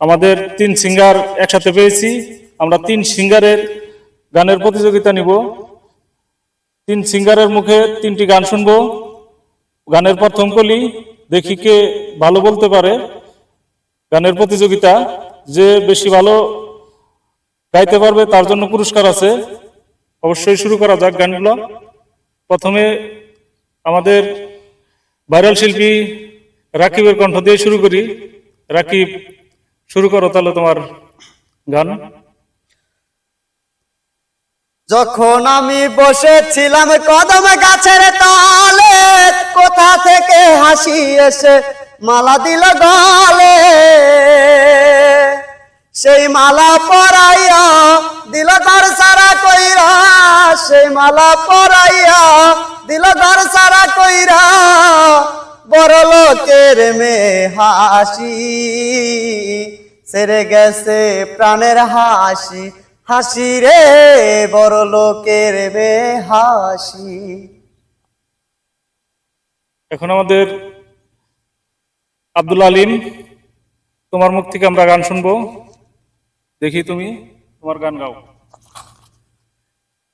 আমাদের তিন সিঙ্গার একসাথে পেয়েছি। আমরা তিন সিঙ্গারের গানের প্রতিযোগিতা নিব। তিন সিঙ্গারের মুখে তিনটি গান শুনব। গানের প্রথম কলি, দেখি কে ভালো বলতে পারে। গানের প্রতিযোগিতা, যে বেশি ভালো গাইতে পারবে তার জন্য পুরস্কার আছে। অবশ্যই শুরু করা যাক গানগুলো। প্রথমে আমাদের ভাইরাল শিল্পী রাকিবের কণ্ঠ দিয়ে শুরু করি। রাকিব শুরু করো তাহলে তোমার গান। যখন আমি বসেছিলাম কদম গাছের তলে, কোথা থেকে হাসি এসে মালা দিল গলে। সেই মালা পরাইয়া দিল ঘর সারা কইরা, সেই মালা পরাইয়া দিল ঘর সারা কইরা বড় লোকের মেয়ে হাসি, সেরে গেছে প্রাণের হাসি। হাসি রে, বড় লোকের বে হাসি। এখন আমাদের আব্দুল আলিম, তোমার মুখ থেকে আমরা গান শুনব। দেখি তুমি, তোমার গান গাও।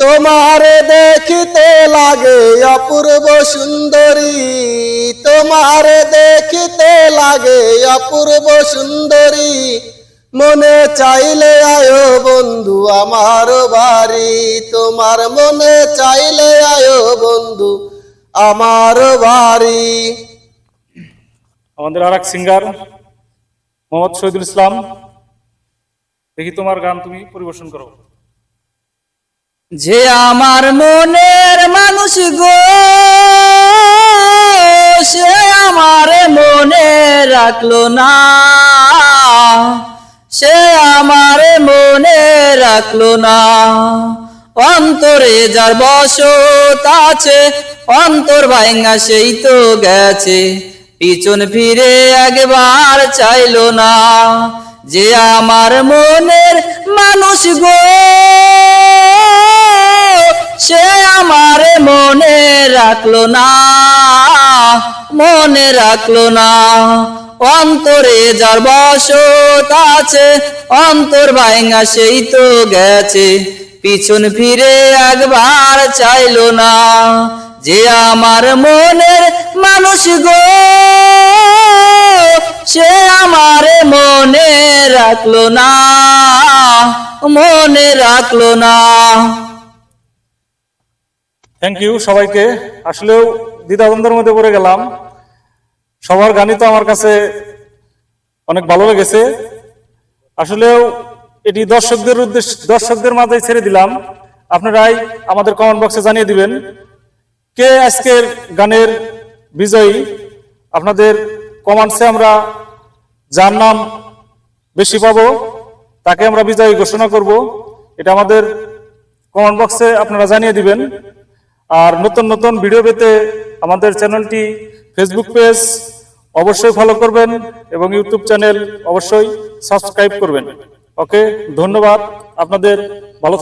তোমার দেখিতে লাগে অপূর্ব সুন্দরী। তোমার দেখিতে লাগে অপূর্ব সুন্দরী। মনে চাইলে আয়ো বন্ধু আমার বাড়ি। তোমার মনে চাইলে আয়ো বন্ধু আমার বাড়ি। আমাদের আর এক সিঙ্গার মোহাম্মদ শহীদুল ইসলাম। দেখি তোমার গান তুমি পরিবেশন করো। যে আমার মনের মানুষ গো, সে আমার মনে রাখল না। সে আমার মনে রাখল না। অন্তরে যার বসত আছে, অন্তর ভাঙ্গা সেই তো গেছে। পিছন ফিরে একবার চাইলো না। যে আমার মনের মানুষ গো আমার মনে রাখল না, মনে রাখল না। অন্তরে যার বসত আছে, অন্তর ভাঙ্গা সেই তো গেছে। পিছন ফিরে একবার চাইলো না, যে আমার মনের মানুষ গো, সে আমার মনে রাখল না, মনে রাখল না। থ্যাংক ইউ সবাইকে। আসলেও দ্বিধাদ্বন্দ্বের মধ্যে পড়ে গেলাম। সবার গানই তো আমার কাছে অনেক ভালো লেগেছে। আসলেও এটি দর্শকদের উদ্দেশ্য দর্শকদের মাঝে ছেড়ে দিলাম। আপনারাই আমাদের কমেন্ট বক্সে জানিয়ে দিবেন, কে আজকের গানের বিজয়ী? আপনাদের কমেন্টসে আমরা যার নাম বেশি পাবো, তাকে আমরা বিজয়ী ঘোষণা করব। এটা আমাদের কমেন্ট বক্সে আপনারা জানিয়ে দিবেন। আর নতুন নতুন ভিডিও পেতে আমাদের চ্যানেলটি ফেসবুক পেজ অবশ্যই ফলো করবেন এবং ইউটিউব চ্যানেল অবশ্যই সাবস্ক্রাইব করবেন। ওকে ধন্যবাদ। আপনাদের ভালো